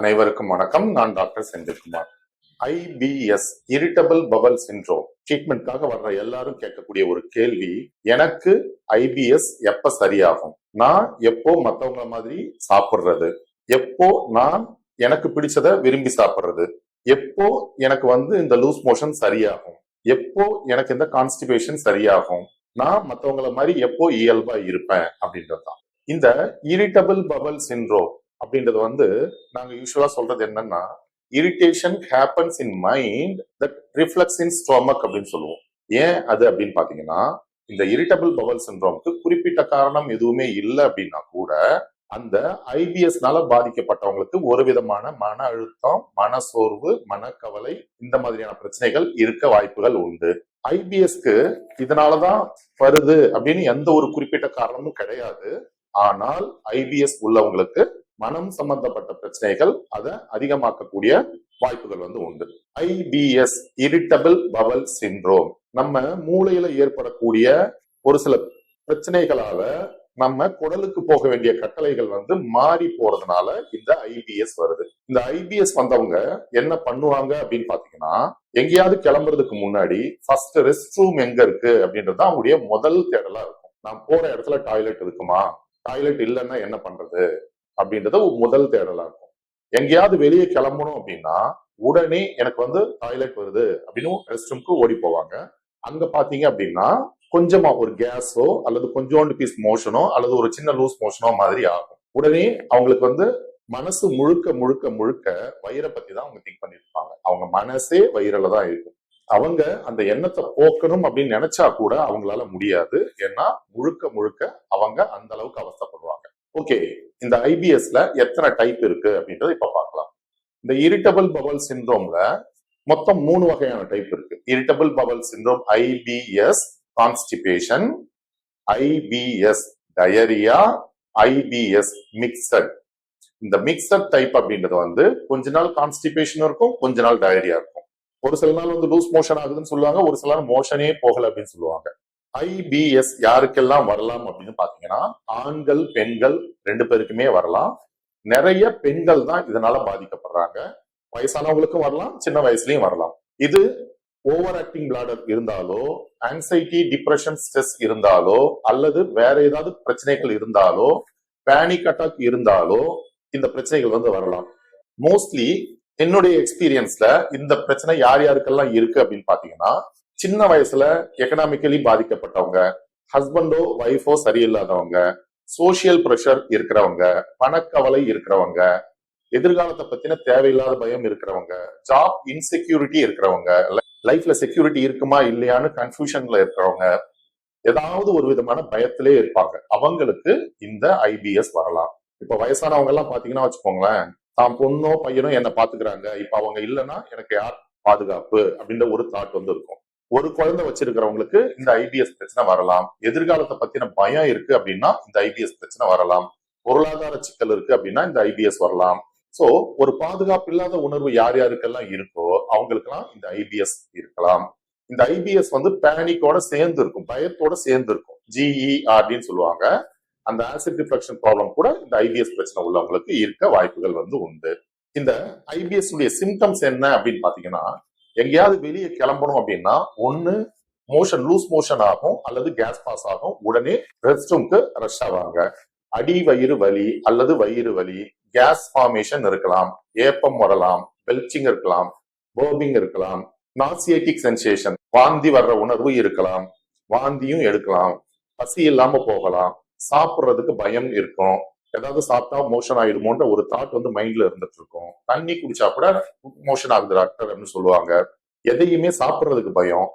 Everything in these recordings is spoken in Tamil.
அனைவருக்கும் வணக்கம். நான் doctor Senthilkumar. IBS irritable bowel syndrome ட்ரீட்மெண்ட்காக வர்ற எல்லாரும் கேட்கக்கூடிய ஒரு கேள்வி எனக்கு ஐபிஎஸ் எப்ப சரியாகும்? நான் எப்போ மத்தவங்க மாதிரி சாப்பிடுறது? எப்போ நான் எனக்கு பிடிச்சத விரும்பி சாப்பிடுறது? எப்போ எனக்கு வந்து இந்த லூஸ் மோஷன் சரியாகும்? எப்போ எனக்கு இந்த கான்ஸ்டிபேஷன் சரியாகும்? நான் மத்தவங்கள மாதிரி எப்போ இயல்பா இருப்பேன்? அப்படின்றது தான் இந்த இரிட்டபிள் பவல் சின்ரோம் அப்படின்றது வந்து நாங்க யூஸ்வலா சொல்றது என்னன்னா irritation happens in mind that reflex in stomach அப்படின்னு சொல்லுவோம். ஏன் அது அப்படின்னு பாத்தீங்கன்னா இந்த இரிட்டபிள் பவல் சின்ரோம்க்கு குறிப்பிட்ட காரணம் எதுவுமே இல்லை அப்படின்னா கூட அந்த ஐபிஎஸ்னால பாதிக்கப்பட்டவங்களுக்கு ஒரு விதமான மன அழுத்தம் மன சோர்வு மனக்கவலை இந்த மாதிரியான பிரச்சனைகள் இருக்க வாய்ப்புகள் உண்டு. ஐபிஎஸ்க்கு இதனாலதான் வருது அப்படின்னு எந்த ஒரு குறிப்பிட்ட காரணமும் கிடையாது. ஆனால் ஐபிஎஸ் உள்ளவங்களுக்கு மனம் சம்பந்தப்பட்ட பிரச்சனைகள் அதை அதிகமாக்கக்கூடிய வாய்ப்புகள் வந்து உண்டு. ஐபிஎஸ் இரிட்டபிள் பவல் சிண்ட்ரோம் நம்ம மூளையில ஏற்படக்கூடிய ஒரு சில பிரச்சனைகளால நம்ம குடலுக்கு போக வேண்டிய கட்டளைகள் வந்து மாறி போறதுனால இந்த ஐபிஎஸ் வருது. இந்த ஐபிஎஸ் வந்தவங்க என்ன பண்ணுவாங்க அப்படின்னு பாத்தீங்கன்னா எங்கேயாவது கிளம்புறதுக்கு முன்னாடி ஃபர்ஸ்ட் ரெஸ்ட் ரூம் எங்க இருக்கு அப்படின்றது தான் அவங்களுடைய முதல் தேடலா இருக்கும். நான் போற இடத்துல டாய்லெட் இருக்குமா? டாய்லெட் இல்லைன்னா என்ன பண்றது? அப்படின்றது ஒரு முதல் தேடலா இருக்கும். எங்கேயாவது வெளியே கிளம்பணும் அப்படின்னா உடனே எனக்கு வந்து டாய்லெட் வருது அப்படின்னு ரெஸ்ட் ரூம்க்கு ஓடி போவாங்க. அங்க பாத்தீங்க அப்படின்னா கொஞ்சமா ஒரு கேஸோ அல்லது கொஞ்சோண்டு பீஸ் மோஷனோ அல்லது ஒரு சின்ன லூஸ் மோஷனோ மாதிரி ஆகும். உடனே அவங்களுக்கு வந்து மனசு முழுக்க முழுக்க முழுக்க வயிறை பத்தி தான் அவங்க திங்க் பண்ணிருப்பாங்க. அவங்க மனசே வயிறுல தான் இருக்கும். அவங்க அந்த எண்ணத்தை போக்கணும் அப்படின்னு நினைச்சா கூட அவங்களால முடியாது. ஏன்னா முழுக்க முழுக்க அவங்க அந்த அளவுக்கு அவஸ்தைப்படுவாங்க. ஓகே இந்த ஐபிஎஸ்ல எத்தனை டைப் இருக்கு அப்படின்றத இப்ப பார்க்கலாம். இந்த இரிட்டபிள் பபல் சிண்ட்ரோம்ல மொத்தம் மூணு வகையான டைப் இருக்கு. Irritable bowel syndrome IBS constipation IBS diarrhoea IBS mixed இந்த மிக்சட் டைப் அப்படின்றது வந்து கொஞ்ச நாள் கான்ஸ்டிபேஷன் இருக்கும் கொஞ்ச நாள் டயரியா இருக்கும். ஒரு சில நாள் வந்து லூஸ் மோஷன் ஆகுதுன்னு சொல்லுவாங்க ஒரு சில நாள் மோஷனே போகல அப்படின்னு சொல்லுவாங்க. ஐபிஎஸ் யாருக்கெல்லாம் வரலாம் அப்படின்னு பாத்தீங்கன்னா ஆண்கள் பெண்கள் ரெண்டு பேருக்குமே வரலாம். நிறைய பெண்கள் தான் இதனால பாதிக்கப்படுறாங்க. வயசானவங்களுக்கும் வரலாம் சின்ன வயசுலயும் வரலாம். இது ஓவர் ஆக்டிங் பிளாடர் இருந்தாலோ ஆங்ஸைட்டி டிப்ரெஷன் ஸ்ட்ரெஸ் இருந்தாலோ அல்லது வேற ஏதாவது பிரச்சனைகள் இருந்தாலோ பேனிக் அட்டாக் இருந்தாலோ இந்த பிரச்சனைகள் வந்து வரலாம். மோஸ்ட்லி என்னுடைய எக்ஸ்பீரியன்ஸ்ல இந்த பிரச்சனை யார் யாருக்கெல்லாம் இருக்கு அப்படின்னு பாத்தீங்கன்னா சின்ன வயசுல எக்கனாமிக்கலி பாதிக்கப்பட்டவங்க ஹஸ்பண்டோ ஒய்ஃபோ சரியில்லாதவங்க சோசியல் ப்ரெஷர் இருக்கிறவங்க பணக்கவலை இருக்கிறவங்க எதிர்காலத்தை பத்தின தேவையில்லாத பயம் இருக்கிறவங்க ஜாப் இன்செக்யூரிட்டி இருக்கிறவங்க லைஃப்ல செக்யூரிட்டி இருக்குமா இல்லையான்னு கன்ஃபியூஷன்ல இருக்கிறவங்க ஏதாவது ஒரு விதமான பயத்திலே இருப்பாங்க. அவங்களுக்கு இந்த ஐபிஎஸ் வரலாம். இப்ப வயசானவங்க எல்லாம் பாத்தீங்கன்னா வச்சுக்கோங்களேன் தான் பொண்ணோ பையனோ என்ன பாத்துக்கிறாங்க. இப்ப அவங்க இல்லைன்னா எனக்கு யார் பாதுகாப்பு? அப்படின்ற ஒரு தாட் வந்து இருக்கும். ஒரு குழந்தை வச்சிருக்கிறவங்களுக்கு இந்த ஐபிஎஸ் பிரச்சனை வரலாம். எதிர்காலத்தை பத்தின பயம் இருக்கு அப்படின்னா இந்த ஐபிஎஸ் பிரச்சனை வரலாம். பொருளாதார சிக்கல் இருக்கு அப்படின்னா இந்த ஐபிஎஸ் வரலாம். சோ ஒரு பாதுகாப்பு இல்லாத உணர்வு யார் யாருக்கெல்லாம் இருக்கோ அவங்களுக்கெல்லாம் இந்த ஐபிஎஸ் இருக்கலாம். இந்த ஐபிஎஸ் வந்து பேனிக்கோட சேர்ந்து இருக்கும் பயத்தோட சேர்ந்து இருக்கும். ஜிஇஆர்டின்னு சொல்லுவாங்க. அந்த ஆசிட் ரிஃப்ளக்ஷன் ப்ராப்ளம் கூட இந்த ஐபிஎஸ் பிரச்சனை உள்ளவங்களுக்கு இருக்க வாய்ப்புகள் வந்து உண்டு. இந்த ஐபிஎஸ் உடைய சிம்டம்ஸ் என்ன அப்படின்னு பாத்தீங்கன்னா எங்கேயாவது வெளியே கிளம்பணும் அப்படின்னா ஒன்னு மோஷன் லூஸ் மோஷன் ஆகும் அல்லது கேஸ் பாஸ் ஆகும் உடனே ரெஸ்ட் ரூம்க்கு ரஷ் ஆவாங்க. அடி வயிறு வலி அல்லது வயிறு வலி கேஸ் ஃபார்மேஷன் இருக்கலாம் ஏப்பம் வரலாம் பெல்ச்சிங் இருக்கலாம் பர்பிங் இருக்கலாம் நாசியட்டிக் சென்சேஷன் வாந்தி வர்ற உணர்வு இருக்கலாம் வாந்தியும் எடுக்கலாம் பசி இல்லாம போகலாம் சாப்பிடுறதுக்கு பயம் இருக்கும் ஏதாவது சாப்பிட்டா மோஷன் ஆயிடுமோன்ற ஒரு தாட் வந்து மைண்ட்ல இருந்துட்டு இருக்கும் தண்ணி குடிச்சா கூட மோஷன் ஆகுது டாக்டர் அப்படின்னு சொல்லுவாங்க. எதையுமே சாப்பிட்றதுக்கு பயம்.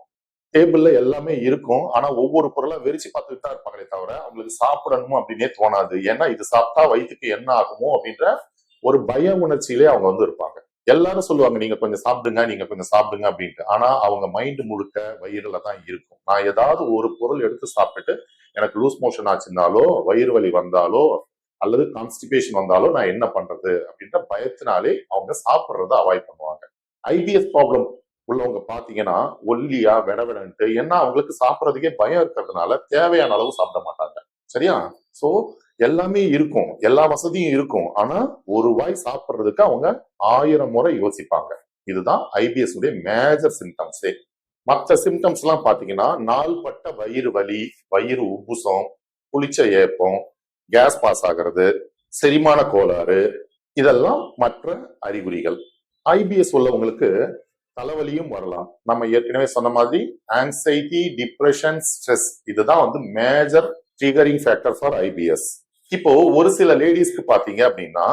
டேபிள்ல எல்லாமே இருக்கும். ஆனா ஒவ்வொரு பொருளா வெறிச்சு பார்த்துட்டு தான் இருப்பாங்களே தவிர அவங்களுக்கு சாப்பிடணுமோ அப்படின்னே தோணாது. ஏன்னா இது சாப்பிட்டா வயிற்றுக்கு என்ன ஆகுமோ அப்படின்ற ஒரு பய உணர்ச்சியிலே அவங்க வந்து இருப்பாங்க. எல்லாரும் சொல்லுவாங்க நீங்க கொஞ்சம் சாப்பிடுங்க நீங்க கொஞ்சம் சாப்பிடுங்க அப்படின்ட்டு. ஆனா அவங்க மைண்ட் முழுக்க வயிறுல தான் இருக்கும். நான் ஏதாவது ஒரு பொருள் எடுத்து சாப்பிட்டுட்டு எனக்கு லூஸ் மோஷன் ஆச்சுனாலோ வயிறு வலி வந்தாலோ அல்லது கான்ஸ்டிபேஷன் வந்தாலும் நான் என்ன பண்றது அப்படின்ற பயத்தினாலே அவங்க சாப்பிட்றத அவாய்ட் பண்ணுவாங்க. ஐபிஎஸ் ப்ராப்ளம் உள்ளவங்க பாத்தீங்கன்னா ஒல்லியா விடவிடன்ட்டு ஏன்னா அவங்களுக்கு சாப்பிட்றதுக்கே பயம் இருக்கிறதுனால தேவையான அளவு சாப்பிட மாட்டாங்க. சரியா? சோ எல்லாமே இருக்கும். எல்லா வசதியும் இருக்கும். ஆனா ஒரு வாய் சாப்பிட்றதுக்கு அவங்க ஆயிரம் முறை யோசிப்பாங்க. இதுதான் ஐபிஎஸ் உடைய மேஜர் சிம்டம்ஸே மற்ற சிம்டம்ஸ் எல்லாம் பாத்தீங்கன்னா நாள்பட்ட வயிறு வலி வயிறு உப்புசம் புளிச்ச ஏப்பம் கேஸ் பாஸ் ஆகிறது செரிமான கோளாறு இதெல்லாம் மற்ற அறிகுறிகள். ஐபிஎஸ் உள்ளவங்களுக்கு தலைவலியும் வரலாம். நம்ம ஏற்கனவே சொன்ன மாதிரி ஆங்ஸைட்டி டிப்ரெஷன் ஸ்ட்ரெஸ் இதுதான் வந்து major triggering factor for IBS இப்போ ஒரு சில லேடிஸ்க்கு பாத்தீங்க அப்படின்னா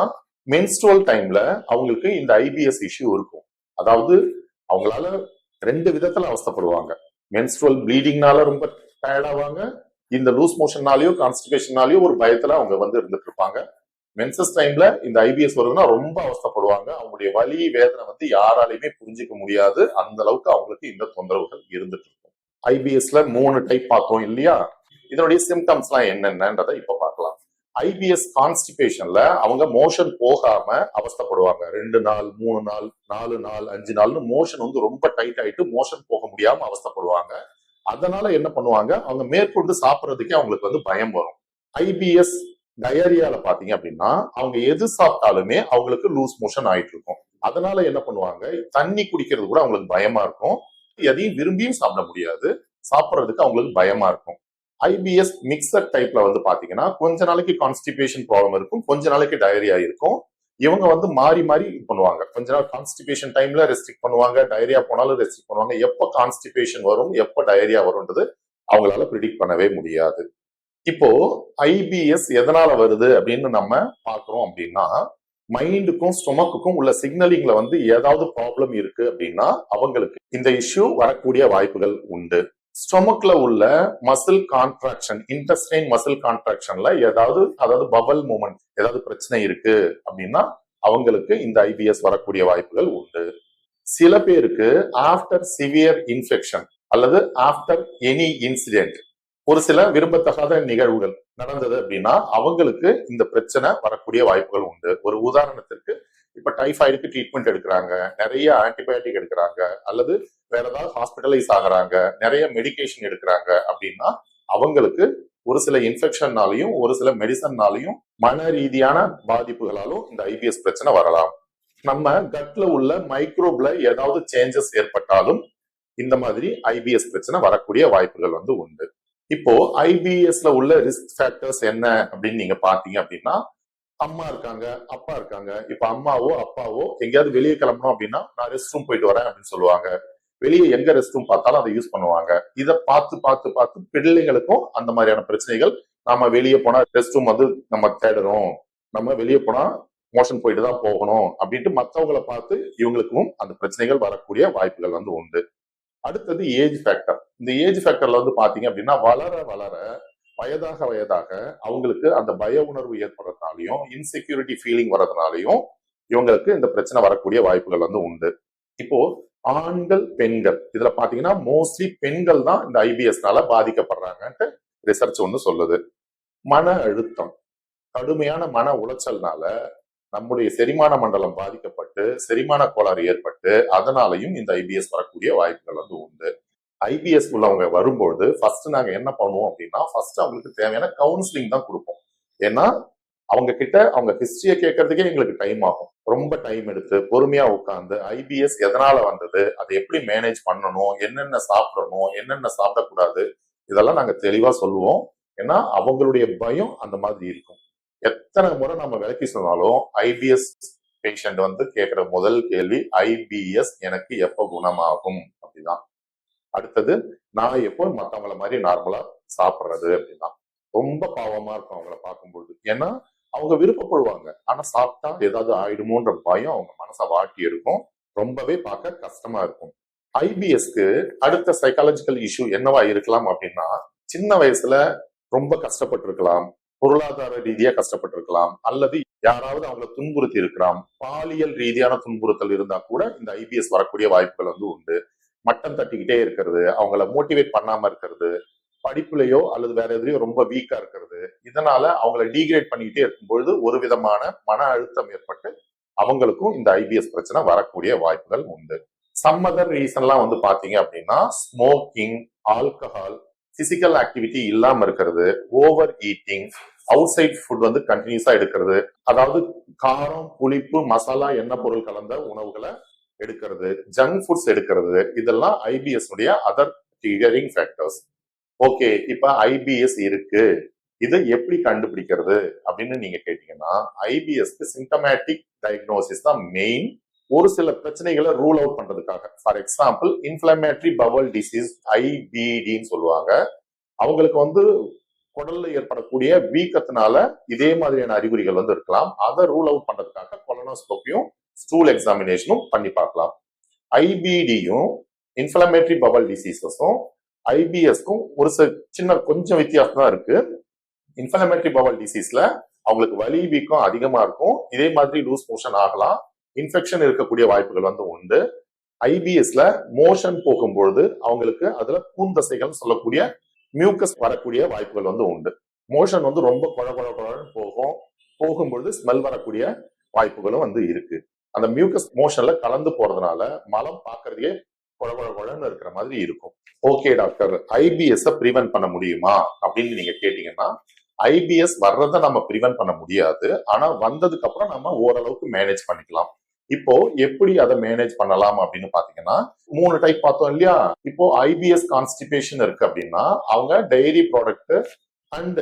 மென்ஸ்ட்ரோல் டைம்ல அவங்களுக்கு இந்த ஐபிஎஸ் இஷ்யூ இருக்கும். அதாவது அவங்களால ரெண்டு விதத்துல அவஸ்தைப்படுவாங்க. மென்ஸ்ட்ரோல் ப்ளீடிங்னால ரொம்ப டயர்டாவாங்க இந்த லூஸ் மோஷன்னாலயோ கான்ஸ்டிபேஷனாலயோ ஒரு பயத்துல அவங்க வந்து இருந்துட்டு இருப்பாங்க மென்சஸ் டைம்ல இந்த ஐபிஎஸ் வருதுன்னா ரொம்ப அவஸ்தைப்படுவாங்க. அவங்களுடைய வலி வேதனை வந்து யாராலையுமே புரிஞ்சுக்க முடியாது. அந்த அளவுக்கு அவங்களுக்கு இந்த தொந்தரவுகள் இருந்துட்டு இருக்கும் ஐபிஎஸ்ல மூணு டைப் பார்த்தோம் இல்லையா? இதனுடைய சிம்டம்ஸ் எல்லாம் என்னென்னன்றதை இப்ப பார்க்கலாம். ஐபிஎஸ் கான்ஸ்டிபேஷன்ல அவங்க மோஷன் போகாம அவஸ்தைப்படுவாங்க. ரெண்டு நாள் மூணு நாள் நாலு நாள் அஞ்சு நாள்னு மோஷன் வந்து ரொம்ப டைட் ஆயிட்டு மோஷன் போக முடியாம அவஸ்தைப்படுவாங்க. அதனால என்ன பண்ணுவாங்க? அவங்க மேற்கொண்டு சாப்பிட்றதுக்கே அவங்களுக்கு வந்து பயம் வரும். ஐபிஎஸ் டயரியால பாத்தீங்க அப்படின்னா அவங்க எது சாப்பிட்டாலுமே அவங்களுக்கு லூஸ் மோஷன் ஆயிட்டு இருக்கும். அதனால என்ன பண்ணுவாங்க? தண்ணி குடிக்கிறது கூட அவங்களுக்கு பயமா இருக்கும். எதையும் விரும்பியும் சாப்பிட முடியாது. சாப்பிட்றதுக்கு அவங்களுக்கு பயமா இருக்கும். ஐபிஎஸ் மிக்சர் டைப்ல வந்து பாத்தீங்கன்னா கொஞ்ச நாளைக்கு கான்ஸ்டிபேஷன் ப்ராப்ளம் இருக்கும் கொஞ்ச நாளைக்கு டயரியா இருக்கும். இவங்க வந்து மாறி மாறி இது பண்ணுவாங்க. கொஞ்ச நாள் கான்ஸ்டிபேஷன் டைம்ல ரெஸ்ட்ரிக்ட் பண்ணுவாங்க. டயரியா போனாலும் ரெஸ்ட்ரிக்ட் பண்ணுவாங்க. எப்போ கான்ஸ்டிபேஷன் வரும் எப்போ டயரியா வரும்ன்றது அவங்களால ப்ரிடிக்ட் பண்ணவே முடியாது. இப்போ ஐபிஎஸ் எதனால வருது அப்படின்னு நம்ம பாக்குறோம் அப்படின்னா மைண்டுக்கும் ஸ்டொமக்குக்கும் உள்ள சிக்னலிங்ல வந்து ஏதாவது ப்ராப்ளம் இருக்கு அப்படின்னா அவங்களுக்கு இந்த இஷ்யூ வரக்கூடிய வாய்ப்புகள் உண்டு. ஸ்டொமக்ல உள்ள மசில் கான்ட்ராக்ஷன் இன்டஸ்டைன் மசில் கான்ட்ராக்ஷன்ல ஏதாவது அதாவது பபல் மூமெண்ட் ஏதாவது பிரச்சனை இருக்கு அப்படின்னா அவங்களுக்கு இந்த ஐபிஎஸ் வரக்கூடிய வாய்ப்புகள் உண்டு. சில பேருக்கு ஆஃப்டர் சிவியர் இன்ஃபெக்ஷன் அல்லது ஆஃப்டர் எனி இன்சிடென்ட் ஒரு சில விரும்பத்தகாத நிகழ்வுகள் நடந்தது அப்படின்னா அவங்களுக்கு இந்த பிரச்சனை வரக்கூடிய வாய்ப்புகள் உண்டு. ஒரு உதாரணத்திற்கு இப்ப டைஃபாய்டுக்கு ட்ரீட்மெண்ட் எடுக்கிறாங்க நிறைய ஆன்டிபயோட்டிக் எடுக்கிறாங்க அல்லது வேற ஏதாவது ஹாஸ்பிட்டலைஸ் ஆகுறாங்க நிறைய மெடிகேஷன் எடுக்கிறாங்க அப்படின்னா அவங்களுக்கு ஒரு சில இன்ஃபெக்ஷன்னாலையும் ஒரு சில மெடிசன்னாலையும் மன ரீதியான பாதிப்புகளாலும் இந்த ஐபிஎஸ் பிரச்சனை வரலாம். நம்ம கட்ல உள்ள மைக்ரோப்ல ஏதாவது சேஞ்சஸ் ஏற்பட்டாலும் இந்த மாதிரி ஐபிஎஸ் பிரச்சனை வரக்கூடிய வாய்ப்புகள் வந்து உண்டு. இப்போ ஐபிஎஸ்ல உள்ள ரிஸ்க் ஃபேக்டர்ஸ் என்ன அப்படின்னு நீங்க பாத்தீங்க அப்படின்னா அம்மா இருக்காங்க அப்பா இருக்காங்க. இப்ப அம்மாவோ அப்பாவோ எங்கேயாவது வெளியே கிளம்பணும் அப்படின்னா நான் ரெஸ்ட் ரூம் போயிட்டு வரேன் அப்படின்னு சொல்லுவாங்க. வெளியே எங்க ரெஸ்ட் ரூம் பார்த்தாலும் அதை யூஸ் பண்ணுவாங்க. இதை பார்த்து பார்த்து பார்த்து பிள்ளைங்களுக்கும் அந்த மாதிரியான பிரச்சனைகள் நாம வெளியே போனா ரெஸ்ட் ரூம் வந்து நம்ம தேடணும். நம்ம வெளியே போனா மோஷன் போயிட்டு தான் போகணும் அப்படின்ட்டு மற்றவங்களை பார்த்து இவங்களுக்கும் அந்த பிரச்சனைகள் வரக்கூடிய வாய்ப்புகள் வந்து உண்டு. அடுத்தது ஏஜ் ஃபேக்டர் இந்த ஏஜ் ஃபேக்டர்ல வந்து பாத்தீங்க அப்படின்னா வளர வளர வயதாக வயதாக அவங்களுக்கு அந்த பய உணர்வு ஏற்படுறதுனாலையும் இன்செக்யூரிட்டி ஃபீலிங் வர்றதுனாலையும் இவங்களுக்கு இந்த பிரச்சனை வரக்கூடிய வாய்ப்புகள் வந்து உண்டு. இப்போ ஆண்கள் பெண்கள். இதுல பாத்தீங்கன்னா மோஸ்ட்லி பெண்கள் தான் இந்த ஐபிஎஸ்னால பாதிக்கப்படுறாங்கன்ட்டு ரிசர்ச் ஒன்று சொல்லுது. மன அழுத்தம். கடுமையான மன உளைச்சல்னால நம்முடைய செரிமான மண்டலம் பாதிக்கப்பட்டு செரிமான கோளாறு ஏற்பட்டு அதனாலையும் இந்த ஐபிஎஸ் வரக்கூடிய வாய்ப்புகள் வந்து உண்டு. ஐபிஎஸ் உள்ளவங்க வரும்போது ஃபர்ஸ்ட் நாங்க என்ன பண்ணுவோம் அப்படின்னா ஃபர்ஸ்ட் அவங்களுக்கு தேவையான கவுன்சிலிங் தான் கொடுப்போம். ஏன்னா அவங்க கிட்ட அவங்க ஹிஸ்டரியை கேட்கறதுக்கே எங்களுக்கு டைம் ஆகும். ரொம்ப டைம் எடுத்து பொறுமையா உட்காந்து ஐபிஎஸ் எதனால வந்தது அதை எப்படி மேனேஜ் பண்ணணும் என்னென்ன சாப்பிடணும் என்னென்ன சாப்பிடக்கூடாது இதெல்லாம் நாங்க தெளிவா சொல்லுவோம். ஏன்னா அவங்களுடைய பயம் அந்த மாதிரி இருக்கும். எத்தனை முறை நம்ம விளக்கி சொன்னாலும் ஐபிஎஸ் பேஷண்ட் வந்து கேட்கிற முதல் கேள்வி ஐபிஎஸ் எனக்கு எப்ப குணமாகும்? அப்படிதான். அடுத்தது நான் எப்போ மத்தவங்கள மாதிரி நார்மலா சாப்பிடுறது அப்படின்னா ரொம்ப பாவமா இருக்கும் அவங்கள பார்க்கும்போது ஏன்னா அவங்க விருப்பப்படுவாங்க. ஆனா சாப்பிட்டா ஏதாவது ஆயிடுமோன்ற பயம் அவங்க மனசை வாட்டி இருக்கும் ரொம்பவே பார்க்க கஷ்டமா இருக்கும். ஐபிஎஸ்க்கு அடுத்த சைக்காலஜிக்கல் இஷ்யூ என்னவா இருக்கலாம் அப்படின்னா சின்ன வயசுல ரொம்ப கஷ்டப்பட்டிருக்கலாம். பொருளாதார ரீதியா கஷ்டப்பட்டிருக்கலாம். அல்லது யாராவது அவங்கள துன்புறுத்தி இருக்கலாம். பாலியல் ரீதியான துன்புறுத்தல் இருந்தா கூட இந்த ஐபிஎஸ் வரக்கூடிய வாய்ப்புகள் வந்து உண்டு. மட்டம் தட்டிக்கிட்டே இருக்கிறது. அவங்கள மோட்டிவேட் பண்ணாம இருக்கிறது. படிப்புலையோ அல்லது வேற எதுலையோ ரொம்ப வீக்கா இருக்கிறது. இதனால அவங்கள டீக்ரேட் பண்ணிக்கிட்டே இருக்கும்பொழுது ஒரு விதமான மன அழுத்தம் ஏற்பட்டு அவங்களுக்கும் இந்த ஐபிஎஸ் பிரச்சனை வரக்கூடிய வாய்ப்புகள் உண்டு. சம் அதர் ரீசன்லாம் வந்து பாத்தீங்க அப்படின்னா ஸ்மோக்கிங் ஆல்கஹால் பிசிக்கல் ஆக்டிவிட்டி இல்லாம இருக்கிறது over eating outside food வந்து கண்டினியூஸா எடுக்கிறது அதாவது காரம் புளிப்பு மசாலா எண்ணெய் பொருள் கலந்த உணவுகளை எடுக்கிறது ஜங்க் ஃபுட்ஸ் எடுக்கிறது இதெல்லாம் ஐபிஎஸ் உடைய அதர் டிகரிங் ஃபேக்டர்ஸ் ஓகே இப்ப ஐபிஎஸ் இருக்கு. இதை எப்படி கண்டுபிடிக்கிறது? அப்படின்னு நீங்க கேட்டீங்கன்னா ஐபிஎஸ்க்கு சிம்டமேட்டிக் டயக்னோசிஸ் தான் மெயின் ஒரு சில பிரச்சனைகளை ரூல் அவுட் பண்றதுக்காக. For example inflammatory bowel disease ஐபிடின்னு சொல்லுவாங்க. அவங்களுக்கு வந்து குடல்ல ஏற்படக்கூடிய வீக்கத்தினால இதே மாதிரியான அறிகுறிகள் வந்து இருக்கலாம். அதை ரூல் அவுட் பண்றதுக்காக கொலனோஸ்கோப்பியும் ஸ்டூல் எக்ஸாமினேஷனும் பண்ணி பார்க்கலாம். ஐபிடியும் இன்ஃபிளமேட்டரி பவல் டிசீசஸும் ஐபிஎஸ்க்கும் ஒரு சில சின்ன கொஞ்சம் வித்தியாசம் தான் இருக்கு. இன்ஃபிளமேட்டரி பவல் டிசீஸ்ல அவங்களுக்கு வலி வீக்கம் அதிகமா இருக்கும். இதே மாதிரி லூஸ் மோஷன் ஆகலாம். இன்ஃபெக்ஷன் இருக்கக்கூடிய வாய்ப்புகள் வந்து உண்டு. ஐபிஎஸ்ல மோஷன் போகும்பொழுது அவங்களுக்கு அதுல பூந்தசைகள் சொல்லக்கூடிய மியூக்கஸ் வரக்கூடிய வாய்ப்புகள் வந்து உண்டு. மோஷன் வந்து ரொம்ப குழ குழ குழன்னு போகும். போகும்பொழுது ஸ்மெல் வரக்கூடிய வாய்ப்புகளும் வந்து இருக்கு. அந்த மியூக்கஸ் மோஷன்ல கலந்து போறதுனால மலம் பார்க்கறதே கொல கொல கொலன்னு இருக்கிற மாதிரி இருக்கும். ஓகே டாக்டர் ஐபிஎஸ் ப்ரிவென்ட் பண்ண முடியுமா? அப்படின்னு நீங்க கேட்டீங்கன்னா ஐபிஎஸ் வர்றதை நம்ம ப்ரிவென்ட் பண்ண முடியாது. ஆனா வந்ததுக்கு அப்புறம் நம்ம ஓரளவுக்கு மேனேஜ் பண்ணிக்கலாம். இப்போ எப்படி அதை மேனேஜ் பண்ணலாம் அப்படின்னு பாத்தீங்கன்னா மூணு டைப் பார்த்தோம் இல்லையா? இப்போ ஐபிஎஸ் கான்ஸ்டிபேஷன் இருக்கு அப்படின்னா அவங்க டைரி ப்ராடக்ட் அண்ட்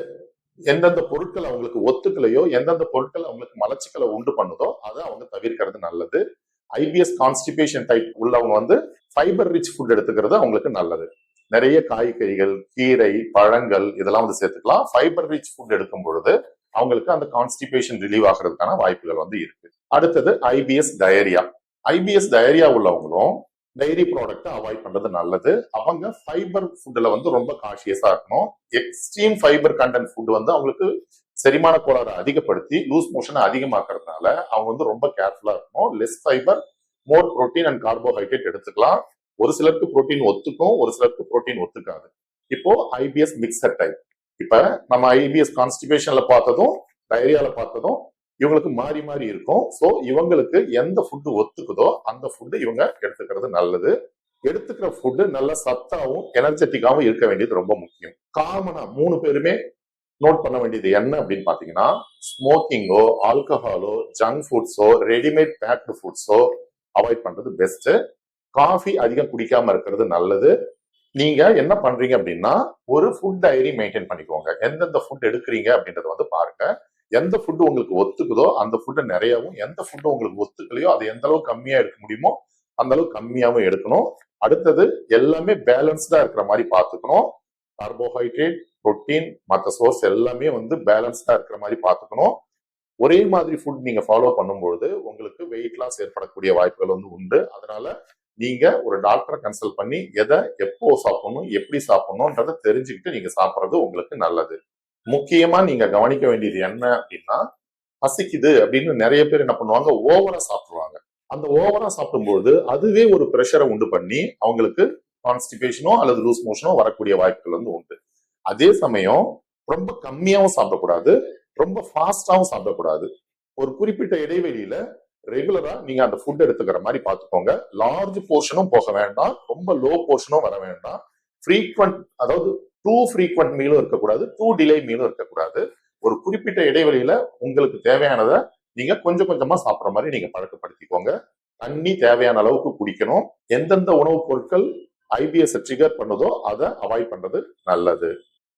எந்தெந்த பொருட்கள் அவங்களுக்கு ஒத்துக்கலையோ எந்தெந்த பொருட்கள் அவங்களுக்கு மலச்சிக்கலை உண்டு பண்ணுதோ அதை அவங்க தவிர்க்கிறது நல்லது. ஐபிஎஸ் கான்ஸ்டிபேஷன் டைப் உள்ளவங்க வந்து ஃபைபர் ரிச் ஃபுட் எடுத்துக்கிறது அவங்களுக்கு நல்லது. நிறைய காய்கறிகள் கீரை பழங்கள் இதெல்லாம் வந்து சேர்த்துக்கலாம். ஃபைபர் ரிச் ஃபுட் எடுக்கும் பொழுது அவங்களுக்கு அந்த கான்ஸ்டிபேஷன் ரிலீவ் ஆகிறதுக்கான வாய்ப்புகள் வந்து இருக்கு. அடுத்தது ஐபிஎஸ் டயரியா ஐபிஎஸ் டயரியா உள்ளவங்களும் டைரி ப்ராடக்ட்டை அவாய்ட் பண்றது நல்லது. அவங்க ஃபைபர் ஃபுட்ல வந்து ரொம்ப காஷியஸா இருக்கணும். எக்ஸ்ட்ரீம் ஃபைபர் கண்டென்ட் ஃபுட் வந்து அவங்களுக்கு செரிமான கோளாறு அதிகப்படுத்தி லூஸ் மோஷனை அதிகமாக்குறதுனால அவங்க வந்து ரொம்ப கேர்ஃபுல்லா இருக்கணும். Less fibre more protein and carbohydrate எடுத்துக்கலாம். ஒரு சிலருக்கு புரோட்டீன் ஒத்துக்கும் ஒரு சிலருக்கு புரோட்டீன் ஒத்துக்காது. இப்போ ஐபிஎஸ் மிக்சர் டைப். இப்ப நம்ம ஐபிஎஸ் கான்ஸ்டிபேஷன்ல பார்த்ததும் டைரியால பார்த்ததும் இவங்களுக்கு மாறி மாறி இருக்கும். ஸோ இவங்களுக்கு எந்த ஃபுட்டு ஒத்துக்குதோ அந்த ஃபுட்டு இவங்க எடுத்துக்கிறது நல்லது. எடுத்துக்கிற ஃபுட்டு நல்ல சத்தாவும் எனர்ஜெட்டிக்காவும் இருக்க வேண்டியது ரொம்ப முக்கியம். காமனா மூணு பேருமே நோட் பண்ண வேண்டியது என்ன அப்படின்னு பாத்தீங்கன்னா ஸ்மோக்கிங்கோ ஆல்கஹாலோ ஜங்க் ஃபுட்ஸோ ரெடிமேட் பேக்டு ஃபுட்ஸோ அவாய்ட் பண்றது பெஸ்ட் காஃபி அதிகம் குடிக்காம இருக்கிறது நல்லது. நீங்க என்ன பண்றீங்க அப்படின்னா ஒரு ஃபுட் டைரி மெயின்டைன் பண்ணிக்கோங்க. எந்தெந்த ஃபுட் எடுக்கிறீங்க அப்படின்றத வந்து பாருங்க. எந்த ஃபுட்டு உங்களுக்கு ஒத்துக்குதோ அந்த ஃபுட்டை நிறையவும் எந்த ஃபுட்டு உங்களுக்கு ஒத்துக்கலையோ அதை எந்த அளவுக்கு கம்மியா எடுக்க முடியுமோ அந்த அளவுக்கு கம்மியாகவும் எடுக்கணும். அடுத்தது எல்லாமே பேலன்ஸ்டா இருக்கிற மாதிரி பார்த்துக்கணும். கார்போஹைட்ரேட் ப்ரோட்டீன் மற்ற சோர்ஸ் எல்லாமே வந்து பேலன்ஸ்டா இருக்கிற மாதிரி பார்த்துக்கணும். ஒரே மாதிரி ஃபுட் நீங்க ஃபாலோ பண்ணும்பொழுது உங்களுக்கு வெயிட் லாஸ் ஏற்படக்கூடிய வாய்ப்புகள் வந்து உண்டு. அதனால நீங்க ஒரு டாக்டரை கன்சல்ட் பண்ணி எதை எப்போ சாப்பிடணும் எப்படி சாப்பிடணும்ன்றத தெரிஞ்சுக்கிட்டு நீங்க சாப்பிட்றது உங்களுக்கு நல்லது. முக்கியமா நீங்க கவனிக்க வேண்டியது என்ன அப்படின்னா பசிக்குது அப்படின்னு நிறைய பேர் என்ன பண்ணுவாங்க ஓவரா சாப்பிடுவாங்க. அந்த ஓவரா சாப்பிடும்போது அதுவே ஒரு ப்ரெஷரை உண்டு பண்ணி அவங்களுக்கு கான்ஸ்டிபேஷனோ அல்லது லூஸ் மோஷனோ வரக்கூடிய வாய்ப்புகள் வந்து உண்டு. அதே சமயம் ரொம்ப கம்மியாகவும் சாப்பிடக்கூடாது ரொம்ப ஃபாஸ்டாகவும் சாப்பிடக்கூடாது. ஒரு குறிப்பிட்ட இடைவெளியில ரெகுலரா நீங்க அந்த ஃபுட் எடுத்துக்கிற மாதிரி பார்த்துக்கோங்க. லார்ஜ் போர்ஷனும் போக வேண்டாம். ரொம்ப லோ போர்ஷனும் வர வேண்டாம். ஃப்ரீக்வெண்ட் அதாவது டூ ஃப்ரீக்வெண்ட் மீலும் இருக்கக்கூடாது. டூ டிலே மீலும் இருக்கக்கூடாது. ஒரு குறிப்பிட்ட இடைவெளியில உங்களுக்கு தேவையானதை நீங்க கொஞ்சம் கொஞ்சமா சாப்பிட்ற மாதிரி நீங்க பழக்கப்படுத்திக்கோங்க. தண்ணி தேவையான அளவுக்கு குடிக்கணும். எந்தெந்த உணவுப் பொருட்கள் ஐபிஎஸ் ட்ரிகர் பண்ணுதோ அதை அவாய்ட் பண்றது நல்லது.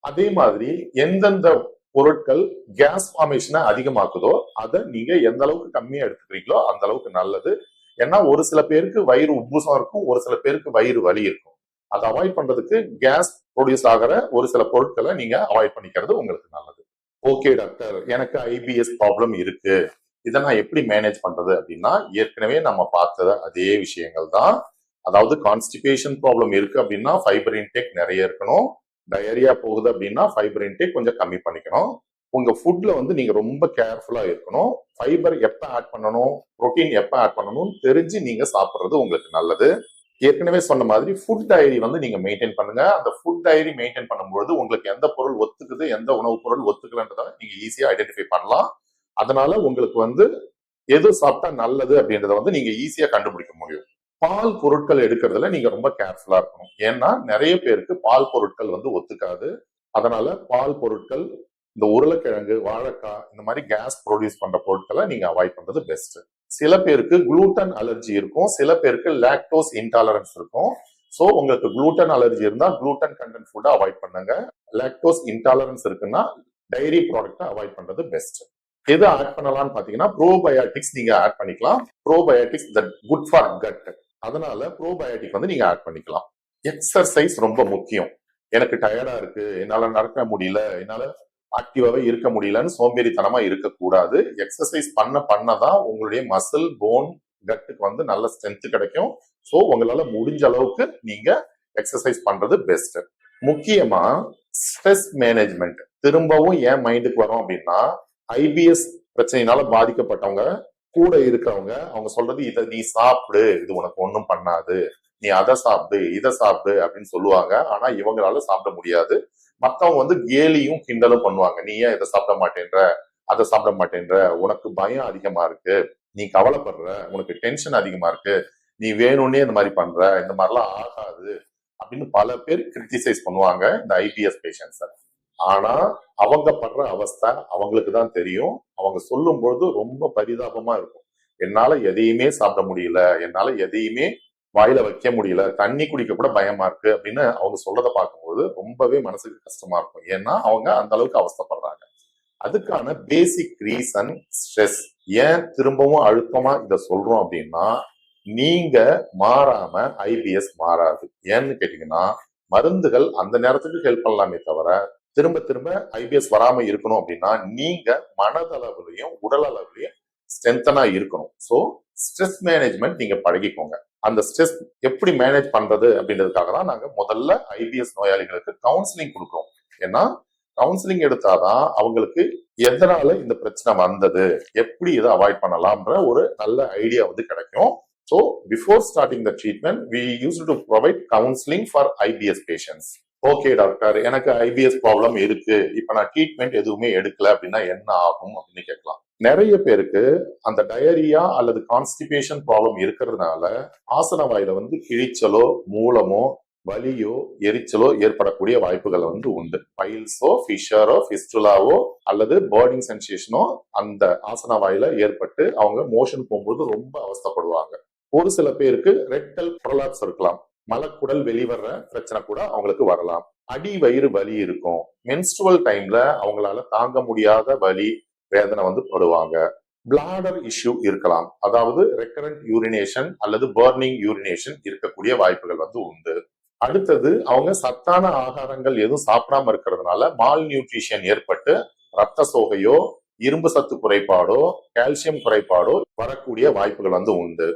அதே மாதிரி எந்தெந்த பொருட்கள் கேஸ் ஃபார்மேஷனை அதிகமாக்குதோ அதை நீங்க எந்த அளவுக்கு கம்மியா எடுத்துக்கிறீங்களோ அந்த அளவுக்கு நல்லது. ஏன்னா ஒரு சில பேருக்கு வயிறு உப்புசம் இருக்கும் ஒரு சில பேருக்கு வயிறு வலி இருக்கும். அதை அவாய்ட் பண்றதுக்கு கேஸ் ப்ரொடியூஸ் ஆகிற ஒரு சில பொருட்களை நீங்க அவாய்ட் பண்ணிக்கிறது உங்களுக்கு நல்லது. ஓகே டாக்டர் எனக்கு ஐபிஎஸ் ப்ராப்ளம் இருக்கு. இதை நான் எப்படி மேனேஜ் பண்றது அப்படின்னா ஏற்கனவே நம்ம பார்த்தத அதே விஷயங்கள் தான். அதாவது கான்ஸ்டிபேஷன் ப்ராப்ளம் இருக்கு அப்படின்னா ஃபைபர் இன்டேக் நிறைய இருக்கணும். டயரியா போகுது அப்படின்னா ஃபைபர் இன்டேக் கொஞ்சம் கம்மி பண்ணிக்கணும். உங்க ஃபுட்ல வந்து நீங்க ரொம்ப கேர்ஃபுல்லா இருக்கணும். ஃபைபர் எப்ப ஆட் பண்ணணும்? புரோட்டீன் எப்ப ஆட் பண்ணணும்னு தெரிஞ்சு நீங்க சாப்பிட்றது உங்களுக்கு நல்லது. ஏற்கனவே சொன்ன மாதிரி ஃபுட் டைரி வந்து நீங்க மெயின்டைன் பண்ணுங்க. அந்த ஃபுட் டைரி மெயின்டைன் பண்ணும்பொழுது உங்களுக்கு எந்த பொருள் ஒத்துக்குது எந்த உணவுப் பொருள் ஒத்துக்கலன்றத நீங்க ஈஸியா ஐடென்டிஃபை பண்ணலாம். அதனால உங்களுக்கு வந்து எது சாப்பிட்டா நல்லது அப்படின்றத வந்து நீங்க ஈஸியா கண்டுபிடிக்க முடியும். பால் பொருட்கள் எடுக்கிறதுல நீங்க ரொம்ப கேர்ஃபுல்லா இருக்கணும். ஏன்னா நிறைய பேருக்கு பால் பொருட்கள் வந்து ஒத்துக்காது. அதனால பால் பொருட்கள் இந்த உருளைக்கிழங்கு வாழைக்காய் இந்த மாதிரி கேஸ் ப்ரொடியூஸ் பண்ற பொருட்களை நீங்க அவாய்ட் பண்றது பெஸ்ட் சில பேருக்கு குளூட்டன் அலர்ஜி இருக்கும். சில பேருக்கு லாக்டோஸ் இன்டாலரன்ஸ் இருக்கும். ஸோ உங்களுக்கு குளூட்டன் அலர்ஜி இருந்தா குளூட்டன் கண்டென்ட் ஃபுட்டை அவாய்ட் பண்ணுங்க. லாக்டோஸ் இன்டாலரன்ஸ் இருக்குன்னா டைரி ப்ராடக்ட்டை அவாய்ட் பண்றது பெஸ்ட் எது ஆட் பண்ணலாம்னு பாத்தீங்கன்னா ப்ரோபயோட்டிக்ஸ் நீங்க ஆட் பண்ணிக்கலாம். Probiotics that good for gut அதனால ப்ரோபயோட்டிக் வந்து நீங்க ஆட் பண்ணிக்கலாம். எக்ஸசைஸ் ரொம்ப முக்கியம். எனக்கு டயர்டா இருக்கு என்னால நடக்க முடியல என்னால ஆக்டிவாவே இருக்க முடியலன்னு சோம்பேறித்தனமா இருக்கக்கூடாது. எக்ஸசைஸ் பண்ண பண்ணதான் உங்களுடைய மசில் போன் கட்டுக்கு வந்து நல்ல ஸ்ட்ரென்த் கிடைக்கும். ஸோ உங்களால முடிஞ்ச அளவுக்கு நீங்க எக்ஸசைஸ் பண்றது பெஸ்ட் முக்கியமா ஸ்ட்ரெஸ் மேனேஜ்மெண்ட் திரும்பவும் ஏன் மைண்டுக்கு வரும் அப்படின்னா ஐபிஎஸ் பிரச்சனையினால பாதிக்கப்பட்டவங்க கூட இருக்கிறவங்க அவங்க சொல்றது இதை நீ சாப்பிடு இது உனக்கு ஒன்றும் பண்ணாது. நீ அதை சாப்பிடு இதை சாப்பிடு அப்படின்னு சொல்லுவாங்க. ஆனா இவங்களால சாப்பிட முடியாது. மத்தவங்க வந்து கேலியும் கிண்டலும் பண்ணுவாங்க. நீ ஏன் இதை சாப்பிட மாட்டேன்ற? அதை சாப்பிட மாட்டேன்ற? உனக்கு பயம் அதிகமா இருக்கு. நீ கவலைப்படுற? உனக்கு டென்ஷன் அதிகமா இருக்கு. நீ வேணும்னே இந்த மாதிரி பண்ற? இந்த மாதிரிலாம் ஆகாது. அப்படின்னு பல பேர் கிரிட்டிசைஸ் பண்ணுவாங்க இந்த ஐபிஎஸ் பேஷண்ட்ஸை ஆனா அவங்க படுற அவஸ்தை அவங்களுக்கு தான் தெரியும். அவங்க சொல்லும் பொழுது ரொம்ப பரிதாபமா இருக்கும். என்னால எதையுமே சாப்பிட முடியல. என்னால எதையுமே வாயில வைக்க முடியல. தண்ணி குடிக்க கூட பயமா இருக்கு அப்படின்னு அவங்க சொல்றத பார்க்கும்போது ரொம்பவே மனசுக்கு கஷ்டமா இருக்கும். ஏன்னா அவங்க அந்த அளவுக்கு அவஸ்தைப்படுறாங்க. அதுக்கான பேசிக் ரீசன் ஸ்ட்ரெஸ் ஏன் திரும்பவும் அழுத்தமா இத சொல்றோம் அப்படின்னா நீங்க மாறாம ஐபிஎஸ் மாறாது. ஏன்னு கேட்டீங்கன்னா மருந்துகள் அந்த நேரத்துக்கு ஹெல்ப் பண்ணலாமே தவிர திரும்ப திரும்ப ஐபிஎஸ் வராம இருக்கணும் அப்படின்னா நீங்க மனதளவுலயும் உடல் அளவுலயும் ஸ்ட்ரென்தனா இருக்கணும். ஸோ ஸ்ட்ரெஸ் மேனேஜ்மெண்ட் நீங்க பழகிக்கோங்க. அந்த ஸ்ட்ரெஸ் எப்படி மேனேஜ் பண்றது அப்படின்றதுக்காக தான் நாங்க முதல்ல ஐபிஎஸ் நோயாளிகளுக்கு கவுன்சிலிங் கொடுக்குறோம். ஏன்னா கவுன்சிலிங் எடுத்தாதான் அவங்களுக்கு எதனால இந்த பிரச்சனை வந்தது எப்படி இதை அவாய்ட் பண்ணலாம்ன்ற ஒரு நல்ல ஐடியா வந்து கிடைக்கும். So before starting the treatment we use to provide counselling for IBS patients okay doctor எனக்கு ஐபிஎஸ் ப்ராப்ளம் இருக்கு. இப்ப நான் ட்ரீட்மெண்ட் எதுவுமே எடுக்கல அப்படின்னா என்ன ஆகும் அப்படின்னு கேட்கலாம். நிறைய பேருக்கு அந்த டயரியா அல்லது கான்ஸ்டிபேஷன் ப்ராப்ளம் இருக்கிறதுனால ஆசன வாயில வந்து கிழிச்சலோ மூலமோ வலியோ எரிச்சலோ ஏற்படக்கூடிய வாய்ப்புகள் வந்து உண்டு. பைல்ஸோ ஃபிஷரோ ஃபிஸ்டுலாவோ அல்லது பேர்டிங் சென்சேஷனோ அந்த ஆசன வாயில ஏற்பட்டு அவங்க மோஷன் போகும்போது ரொம்ப அவஸ்தைப்படுவாங்க. ஒரு சில பேருக்கு ரெட்டல் ப்ரொலாப்ஸ் இருக்கலாம். மலக்குடல் வெளிவர்ற பிரச்சனை கூட அவங்களுக்கு வரலாம். அடி வயிறு வலி இருக்கும். மென்ஸ்ட்ருவல் டைம்ல அவங்களால தாங்க முடியாத வலி வேதனை வந்து படுவாங்க. பிளாடர் இஷ்யூ இருக்கலாம். அதாவது ரெக்கரண்ட் யூரினேஷன் அல்லது பர்னிங் யூரினேஷன் இருக்கக்கூடிய வாய்ப்புகள் வந்து உண்டு. அடுத்தது அவங்க சத்தான ஆகாரங்கள் எதுவும் சாப்பிடாம இருக்கிறதுனால மால் நியூட்ரிஷன் ஏற்பட்டு ரத்த சோகையோ இரும்பு சத்து குறைபாடோ கால்சியம் குறைபாடோ வரக்கூடிய வாய்ப்புகள் வந்து உண்டு.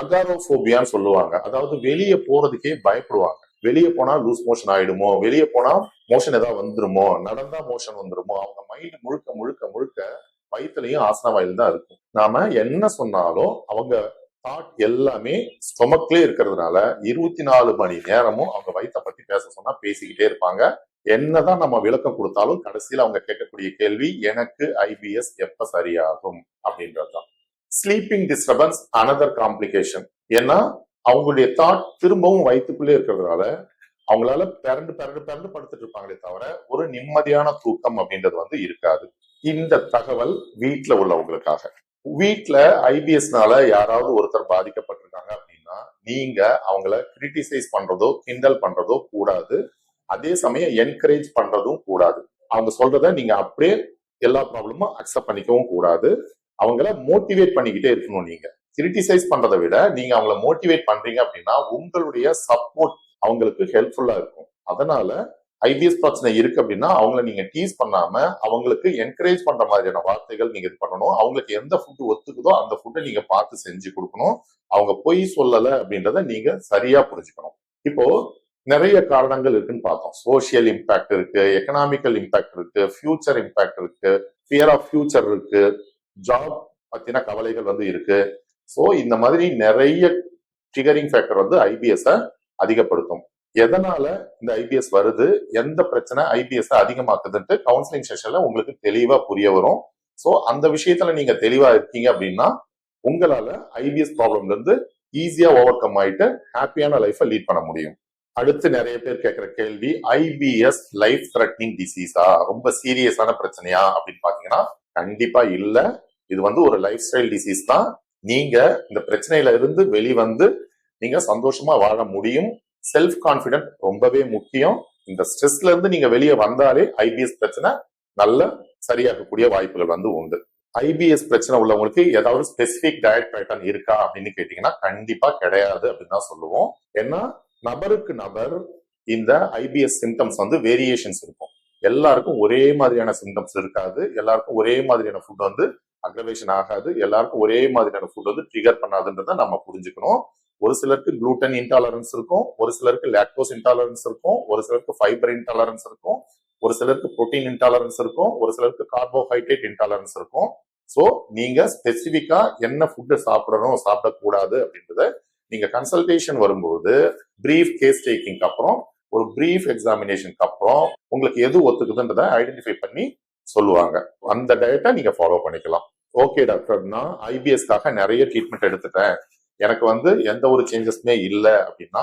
அகாரோபோபியான்னு சொல்லுவாங்க. அதாவது வெளியே போறதுக்கே பயப்படுவாங்க. வெளியே போனா லூஸ் மோஷன் ஆயிடுமோ? வெளியே போனா மோஷன் ஏதாவது வந்துருமோ? நடந்தா மோஷன் வந்துருமோ? அவங்க மைண்ட் முழுக்க முழுக்க முழுக்க வயிற்றுலையும் ஆசனவாயில் தான் இருக்கும். நாம என்ன சொன்னாலும் அவங்க தாட் எல்லாமே ஸ்டொமக்லேயே இருக்கிறதுனால இருபத்தி நாலு மணி நேரமும் அவங்க வயிற்ற பத்தி பேச சொன்னா பேசிக்கிட்டே இருப்பாங்க. என்னதான் நம்ம விளக்கம் கொடுத்தாலும் கடைசியில் அவங்க கேட்கக்கூடிய கேள்வி எனக்கு ஐபிஎஸ் எப்ப சரியாகும்? அப்படின்றதுதான். ஸ்லீப்பிங் டிஸ்டர்பன்ஸ் அனதர் காம்ப்ளிகேஷன் ஏன்னா அவங்களுடைய தாட் திரும்பவும் வயிற்றுக்குள்ளே இருக்கிறதுனால அவங்களால பிறண்டு பிறண்டு பிறண்டு படுத்துட்டு இருப்பாங்களே தவிர ஒரு நிம்மதியான தூக்கம் அப்படின்றது வந்து இருக்காது. இந்த தகவல் வீட்டுல உள்ளவங்களுக்காக. வீட்டில் ஐபிஎஸ்னால யாராவது ஒருத்தர் பாதிக்கப்பட்டிருக்காங்க அப்படின்னா நீங்க அவங்கள கிரிட்டிசைஸ் பண்றதோ கிண்டல் பண்றதோ கூடாது. அதே சமயம் என்கரேஜ் பண்றதும் கூடாது. அவங்க சொல்றத நீங்க அப்படியே எல்லா ப்ராப்ளமும் அக்செப்ட் பண்ணிக்கவும் கூடாது. அவங்கள மோட்டிவேட் பண்ணிக்கிட்டே இருக்கணும் நீங்க. கிரிட்டிசைஸ் பண்றதை விட நீங்க அவங்கள மோட்டிவேட் பண்றீங்க அப்படின்னா உங்களுடைய சப்போர்ட் அவங்களுக்கு ஹெல்ப்ஃபுல்லா இருக்கும். அதனால ஐபிஎஸ் பிரச்சனை இருக்கு அப்படின்னா அவங்கள நீங்க டீஸ் பண்ணாம அவங்களுக்கு என்கரேஜ் பண்ற மாதிரியான வார்த்தைகள் நீங்க இது பண்ணணும். அவங்களுக்கு எந்த ஃபுட்டு ஒத்துக்குதோ அந்த ஃபுட்டை நீங்க பார்த்து செஞ்சு கொடுக்கணும். அவங்க பொய் சொல்லல அப்படின்றத நீங்க சரியா புரிஞ்சுக்கணும். இப்போ நிறைய காரணங்கள் இருக்குன்னு பார்த்தோம். சோசியல் இம்பாக்ட் இருக்கு எக்கனாமிக்கல் இம்பாக்ட் இருக்கு ஃபியூச்சர் இம்பாக்ட் இருக்கு ஃபியர் ஆஃப் ஃபியூச்சர் இருக்கு. ஜாப் பத்தின கவலைகள் வந்து இருக்கு. ஸோ இந்த மாதிரி நிறைய ட்ரிகரிங் ஃபேக்டர் வந்து ஐபிஎஸ் அதிகப்படுத்தும். எதனால இந்த ஐபிஎஸ் வருது? எந்த பிரச்சனை ஐபிஎஸ் அதிகமாக்குதுன்ட்டு கவுன்சிலிங் செஷன்ல உங்களுக்கு தெளிவா புரிய வரும். ஸோ அந்த விஷயத்துல நீங்க தெளிவா இருக்கீங்க அப்படின்னா உங்களால ஐபிஎஸ் ப்ராப்ளம்ல இருந்து ஈஸியா ஓவர் கம் ஆயிட்டு ஹாப்பியான லைஃபை லீட் பண்ண முடியும். அடுத்து நிறைய பேர் கேட்கிற கேள்வி ஐபிஎஸ் லைஃப் த்ரெட்னிங் டிசீஸா ரொம்ப சீரியஸான பிரச்சனையா? அப்படின்னு பாத்தீங்கன்னா கண்டிப்பா இல்ல. இது வந்து ஒரு லைஃப் ஸ்டைல் டிசீஸ் தான். நீங்க இந்த பிரச்சனையில இருந்து வெளிவந்து நீங்க சந்தோஷமா வாழ முடியும். செல்ஃப் கான்பிடன்ட் ரொம்பவே முக்கியம். இந்த ஸ்ட்ரெஸ்ல இருந்து நீங்க வெளியே வந்தாலே ஐபிஎஸ் பிரச்சனை நல்ல சரியாகக்கூடிய வாய்ப்புகள் வந்து உண்டு. ஐபிஎஸ் பிரச்சனை உள்ளவங்களுக்கு ஏதாவது ஸ்பெசிபிக் டயட் பேட்டர்ன் இருக்கா அப்படின்னு கேட்டீங்கன்னா கண்டிப்பா கிடையாது அப்படின்னு தான் சொல்லுவோம். ஏன்னா நபருக்கு நபர் இந்த ஐபிஎஸ் சிம்டம்ஸ் வந்து வேரியேஷன்ஸ் இருக்கும். எல்லாருக்கும் ஒரே மாதிரியான சிம்டம்ஸ் இருக்காது. எல்லாருக்கும் ஒரே மாதிரியான ஃபுட் வந்து அக்ரவேஷன் ஆகாது. எல்லாருக்கும் ஒரே மாதிரியான ஃபுட் வந்து ட்ரிகர் பண்ணாதுன்றதை நம்ம புரிஞ்சுக்கணும். ஒரு சிலருக்கு குளூட்டன் இன்டாலரன்ஸ் இருக்கும். ஒரு சிலருக்கு லாக்டோஸ் இன்டாலரன்ஸ் இருக்கும். ஒரு சிலருக்கு ஃபைபர் இன்டாலரன்ஸ் இருக்கும். ஒரு சிலருக்கு புரோட்டீன் இன்டாலரன்ஸ் இருக்கும். ஒரு சிலருக்கு கார்போஹைட்ரேட் இன்டாலரன்ஸ் இருக்கும். ஸோ நீங்க ஸ்பெசிஃபிக்கா என்ன ஃபுட்டு சாப்பிடணும் சாப்பிடக்கூடாது அப்படின்றத நீங்க கன்சல்டேஷன் வரும்போது பிரீஃப் கேஸ் டேக்கிங்க்கு அப்புறம் ஒரு ப்ரீஃப் எக்ஸாமினேஷனுக்கு அப்புறம் உங்களுக்கு எது ஒத்துக்குதுன்றதை ஐடென்டிஃபை பண்ணி சொல்லுவாங்க. அந்த டயட்டை நீங்க ஃபாலோ பண்ணிக்கலாம். ஓகே டாக்டர் நான் ஐபிஎஸ்க்காக நிறைய ட்ரீட்மெண்ட் எடுத்துட்டேன். எனக்கு வந்து எந்த ஒரு சேஞ்சஸ்மே இல்லை அப்படின்னா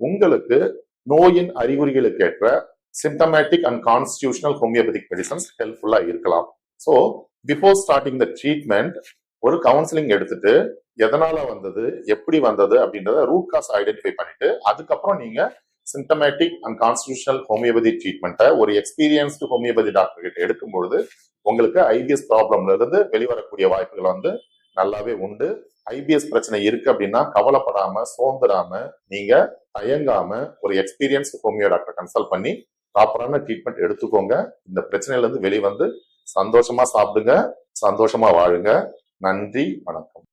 உங்களுக்கு நோயின் அறிகுறிகளுக்கு ஏற்ற symptomatic and constitutional homeopathic medicines ஹெல்ப்ஃபுல்லா இருக்கலாம். So before starting the treatment ஒரு கவுன்சிலிங் எடுத்துட்டு எதனால வந்தது எப்படி வந்தது அப்படின்றத ரூட் காஸ் ஐடென்டிஃபை பண்ணிட்டு அதுக்கப்புறம் நீங்க சிம்டமேட்டிக் அண்ட் கான்ஸ்டியூஷனல் ஹோமியோபதி ட்ரீட்மெண்ட்டை ஒரு எக்ஸ்பீரியன்ஸ்டு ஹோமியோபதி டாக்டர் கிட்ட எடுக்கும்பொழுது உங்களுக்கு ஐபிஎஸ் ப்ராப்ளம்ல இருந்து வெளிவரக்கூடிய வாய்ப்புகள் வந்து நல்லாவே உண்டு. ஐபிஎஸ் பிரச்சனை இருக்கு அப்படின்னா கவலைப்படாம சோர்ந்துடாம நீங்க தயங்காம ஒரு எக்ஸ்பீரியன்ஸ் ஹோமியோ டாக்டர் கன்சல்ட் பண்ணி ப்ராப்பரான ட்ரீட்மெண்ட் எடுத்துக்கோங்க. இந்த பிரச்சனையில இருந்து வெளிவந்து சந்தோஷமா சாப்பிடுங்க சந்தோஷமா வாழுங்க. நன்றி வணக்கம்.